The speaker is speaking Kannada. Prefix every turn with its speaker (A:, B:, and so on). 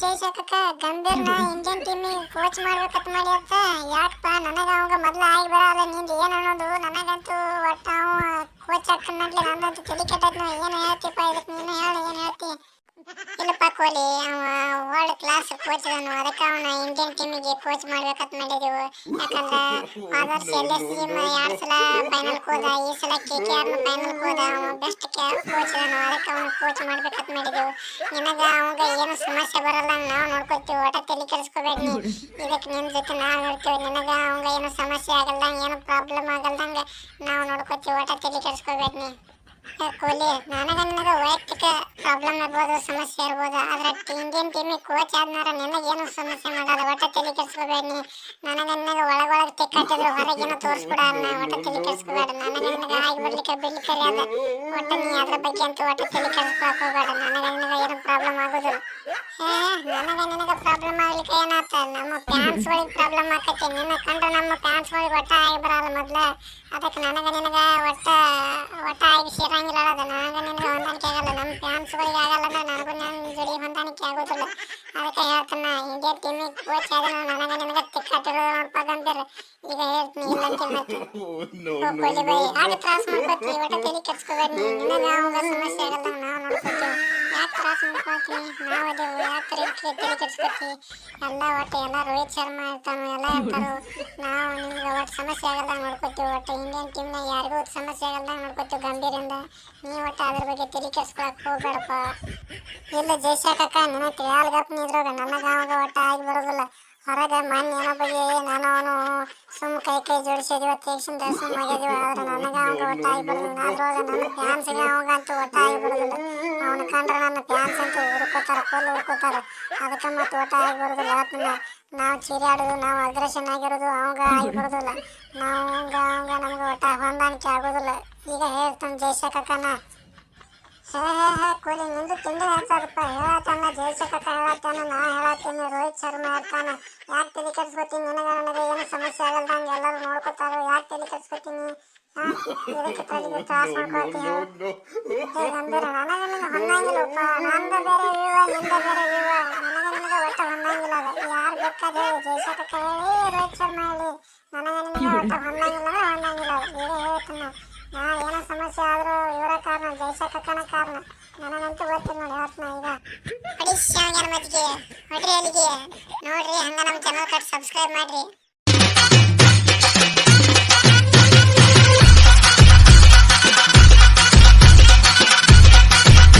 A: ಜೈಶಕಕ್ಕ ಗಂಭೀರ್ನ ಇಂಡಿಯನ್ ಟೀಮಿಗೆ ಕೋಚ್ ಮಾಡ್ಬೇಕಂತ ಮಾಡಿ ಅಂತ ಯಾಕಪ್ಪ ನನಗ ಅವಂಗ ಮೊದ್ಲು ಆಗಿ ಬರಲ್ಲ ನಿಂದು ಏನು ಅನ್ನೋದು? ನನಗಂತೂ ಒಟ್ಟು ಅವ ಕೋಚ್ ಹಾಕೊಂಡ್ಲಿ ನಂದಂತೂ ತಲೆ ಕೆಟ್ಟೈತ್ ನಾವು ಏನು ಹೇಳ್ತೀಪ್ಪ ಇದಕ್ಕೆ ನೀನು ಹೇಳು ಏನು ಹೇಳ್ತಿ? ಇಲ್ಲಪ್ಪ ಕೊಹ್ಲಿ ಅವ ವರ್ಲ್ಡ್ ಕ್ಲಾಸ್ ಕೋಚ್ ಅದನು. ಅದಕ್ಕೆ ಅವನ ಇಂಡಿಯನ್ ಟೀಮಿಗೆ ಕೋಚ್ ಮಾಡ್ಬೇಕಂತ ಮಾಡಿದೆವು. ಯಾಕಂದ್ರೆ ಆದರ್ಶ ಎಲ್ ಎಸ್ ಟೀಮ್ ಎರಡು ಸಲ ಫೈನಲ್ ಹೋದ, ಈ ಸಲ ಕೆ ಕೆ ಫೈನಲ್ ಹೋದ, ಅವ ಬೆಸ್ಟ್ ಕೋಚ್ ಅದನು. ಅದಕ್ಕೆ ಅವನು ಕೋಚ್ ಮಾಡ್ಬೇಕಂತ ಮಾಡಿದೆವು. ನಿನಗ ಅವಾಗ ಏನು ಸಮಸ್ಯೆ ಬರಲ್ಲ ನಾವು ನೋಡ್ಕೊತೀವಿ ಒಟ್ಟ ತಲೆ ಕೆಡಿಸ್ಕೋಬೇಡಿ ಇದಕ್ಕೆ ನಿಮ್ಮ ಜೊತೆ ನಾವು ಇರ್ತೀವಿ. ನಿನಗ ಅವಂಗ ಏನು ಸಮಸ್ಯೆ ಆಗಲ್ದಂಗೆ ಏನು ಪ್ರಾಬ್ಲಮ್ ಆಗಲ್ದಂಗೆ ನಾವು ನೋಡ್ಕೊತೀವಿ ಒಟ್ಟ ತಲೆ ಕೆಡಿಸ್ಕೋಬೇಡಿ ಕೊಹ್ಲಿ ನನಗನ್ನೋದು ನಿನಗ ವೈಯಕ್ತಿಕ ಪ್ರಾಬ್ಲಮ್ ಇರ್ಬೋದು, ಸಮಸ್ಯೆ ಇರ್ಬೋದು, ಆದ್ರೆ ಇಂಡಿಯನ್ ಟೀಮಿಗೆ ಕೋಚ್ ಆದ್ನಾರ ನಿನಗೇನು ಸಮಸ್ಯೆ ಮಾಡಲ್ಲ ಒಟ್ಟ ತಲೆ ಕೆಡ್ಸ್ಕೋಬೇಡಿ. ನನಗನ್ನಾಗ ನನಗ ನಿನಗ ಒಳಗೊಳಗೆ ತಿಕ್ಕಟ್ಟಿದ್ರು ಹೊರಗೇನು ತೋರಿಸ್ಬಿಡ ಒಟ್ಟ ತಲೆ ಕೆಡ್ಸ್ಕೋಬೇಡ. ನನಗನ್ನಾಗ ನಿನಗ ಆಗಿ ಬರ್ಲಿಕ್ಕೆ ಬಿಡ್ಲಿಕ್ಕೆ ಅದ ಒಟ್ಟ ನೀ ಅದ್ರ ಬಗ್ಗೆ ಅಂತೂ ಒಟ್ಟ ತಲೆ ಕೆಡ್ಸ್ಕೊಳಕ್ ಹೋಗ್ಬೇಡ. ನನಗನ್ನಾಗ ನಿನಗ ಏನು ಪ್ರಾಬ್ಲಮ್ ಆಗೋದಿಲ್ಲ. ಹೇ ನನಗ ನಿನಗ ಆಗ್ಲಿಕ್ಕೆ ಏನಾತ, ನಮ್ಮ ಫ್ಯಾನ್ಸ್ ಗಳಿಗೆ ಪ್ರಾಬ್ಲಮ್ ಆಕತಿ. ನಿನ್ನ ಕಂಡ್ರೆ ನಮ್ಮ ಫ್ಯಾನ್ಸ್ ಗಳಿಗೆ ಒಟ್ಟ ಆಗಿ ಬರಲ್ಲ ಮೊದ್ಲ. ಅದಕ್ಕೆ ನನಗ ನಿನಗ ಒಟ್ಟ ಒಟ್ಟ ಆಗಿ ಸೇರಂಗಿಲ್ಲ ಅದು ನನಗ ನಿನಗ ಹೊಂದಾಣಿಕೆ ಆಗಲ್ಲ. ನಮ್ಮ ಫ್ಯಾನ್ಸ್ ಗಳಿಗೆ ಆಗಲ್ಲ ಅಂದ್ರೆ ನನಗೂ ನನ್ನ ಜೋಡಿ ಹೊಂದಾಣಿಕೆ ಆಗೋದಿಲ್ಲ. ಅದಕ್ಕೆ ಹೇಳ್ತಾನ ಇಂಡಿಯಾ ಟೀಮಿಗೆ ಕೋಚ್ ಆದ್ರೆ ನನಗ ನಿನಗ ತಿಕ್ಕಟ್ಟಿರೋದು ನೋಡ್ಪ ಗಂಭೀರ್ ಈಗ ಹೇಳ್ತೀನಿ ಇಲ್ಲ ಅಂತ ಕೊಹ್ಲಿ ಬೈ ಆಗ ತ್ರಾಸ ಮಾಡ್ಕೋತಿ ಒಟ್ಟ ತಲೆ ಕೆಡ್ಸ್ಕೋಬೇಡಿ ನಿನಗ ಅವಾಗ ಸಮಸ್ಯೆ ಆಗಲ್ಲ ನಾವು ನೋಡ್ಕೋತೀವಿ. ಯಾಕೆ ತ್ರಾಸ ಮಾಡ್ಕೋತೀವಿ ನಾವು ಅದೇವು ಯಾಕೆ ತಲೆ ತಲೆ ಕೆಡ್ಸ್ಕೋತಿ ಎಲ್ಲ ಒಟ್ಟು ಎಲ್ಲ ರೋಹಿತ್ ಶರ್ಮಾ ಇರ್ತಾನೆ ಎಲ್ಲ ಇರ್ತಾರು ನಾವು ನಿಮ್ಗೆ ಒಟ್ಟು ಸಮಸ್ಯೆ ಆಗಲ್ಲ ನೋಡ್ಕೋತೀವಿ. ಒಟ್ಟು ಇಂಡಿಯನ್ ಟೀಮ್ನಾಗ ಯಾರಿಗೂ ಸಮಸ್ಯೆ ಆಗಲ್ಲ ನೋಡ್ಕೋತೀವಿ ಗಂಭೀರಿಂದ ನೀವು ಒಟ್ಟು ಅದ್ರ ಬಗ್ಗೆ ತಲೆ ಕೆಡ್ಸ್ಕೊಳಕ್ ಹೋಗ್ಬೇಡಪ್ಪ. ಇಲ್ಲ ಜೈಶಾಕಕ್ಕ ನಿನ್ನ ತಿಳಿಯಾಲ್ಗಪ್ಪ ಇದ್ರಾಗ ನನಗ ಅವಾಗ ಒಟ್ಟ ಆಗಿ ಬರೋದಿಲ್ಲ. ಹೊರಗೆ ಮೊನ್ನೆ ಏನೋ ಬಗ್ಗೆ ನಾನು ಅವನು ಸುಮ್ಮ ಕೈ ಕೈ ಜೋಡಿಸಿದ್ವಿ ತೇಗ್ಸಿಂದ ಸುಮ್ಮ ಆಗಿದ್ವಿ ಆದ್ರೆ ನನಗ ಅವಾಗ ಒಟ್ಟ ಆಗಿ ಬರೋದಿಲ್ಲ ಅದ್ರೊಳಗ ನನ್ನ ಫ್ಯಾನ್ಸ್ಗೆ ಅವಾಗಂತೂ ಒಟ್ಟ ಆಗಿ ಬರೋದಿಲ್ಲ. ಅವನ ಕಂಡ್ರೆ ನನ್ನ ಫ್ಯಾನ್ಸ್ ಅಂತೂ ಹುಡ್ಕೋತಾರ ಫುಲ್ ಹುಡುಕೋತಾರ ಅದಕ್ಕೆ ಮತ್ತೆ ಒಟ್ಟ ಆಗಿ ಬರೋದಿಲ್ಲ ಅದನ್ನ ನಾವು ಚೀರಾಡೋದು ನಾವು ಅಗ್ರೆಷನ್ ಆಗಿರೋದು, ಅವಾಗ ಆಗಿ ಬರೋದಿಲ್ಲ. ನಾವು, ಅವಾಗ ನಮ್ಗೆ ಒಟ್ಟ ಹೊಂದಾಣಿಕೆ ಆಗೋದಿಲ್ಲ. ಈಗ ಹೇಳ್ತಾನೆ ಜೈಶಾಕಕ್ಕನ ಹೇ ಹೇ, ಕೂಲಿ. ನಿಂದು ತಿಂಡಿ ಹೇಳತ್ತಾನ ಜಯಶಕಕ್ಕ ಹೇಳತ್ತಾನ, ನಾ ಹೇಳತ್ತೀನಿ, ರೋಹಿತ್ ಶರ್ಮಾ ಹೇಳ್ತಾನ. ಯಾಕೆ ತಲೆ ಕೆಡ್ಸ್ಕೊತೀನಿ? ನಿನಗೆ ನನಗೆ ಏನು ಸಮಸ್ಯೆ ಎಲ್ಲರೂ ನೋಡ್ಕೊತಾರ. ಯಾಕೆ ತಲೆ ಕೆಡ್ಸ್ಕೊತೀನಿ? ಯಾರು ಬೇಕಾದ್ರೆ ಹೇಳಿ ಜಯಶಕಕ್ಕ ಹೇಳಿ, ರೋಹಿತ್ ಶರ್ಮಾ ಹೇಳಿ. ನನಗೆ ನಿನಗೆ ಏನೋ ಸಮಸ್ಯೆ ಆದ್ರೂ ಇವರ ಕಾರಣ ಜಯಶಕಕ್ಕನ ಕಾರಣ. ನನಗಂತೂ ಗೊತ್ತಿಲ್ಲ ನೋಡಿ ಹೇಳ್ತೀನಿ ಈಗ. ಹಂಗ ನಮ್ಮ ಚಾನಲ್ ಕಟ್ ಸಬ್ಸ್ಕ್ರೈಬ್ ಮಾಡ್ರಿ.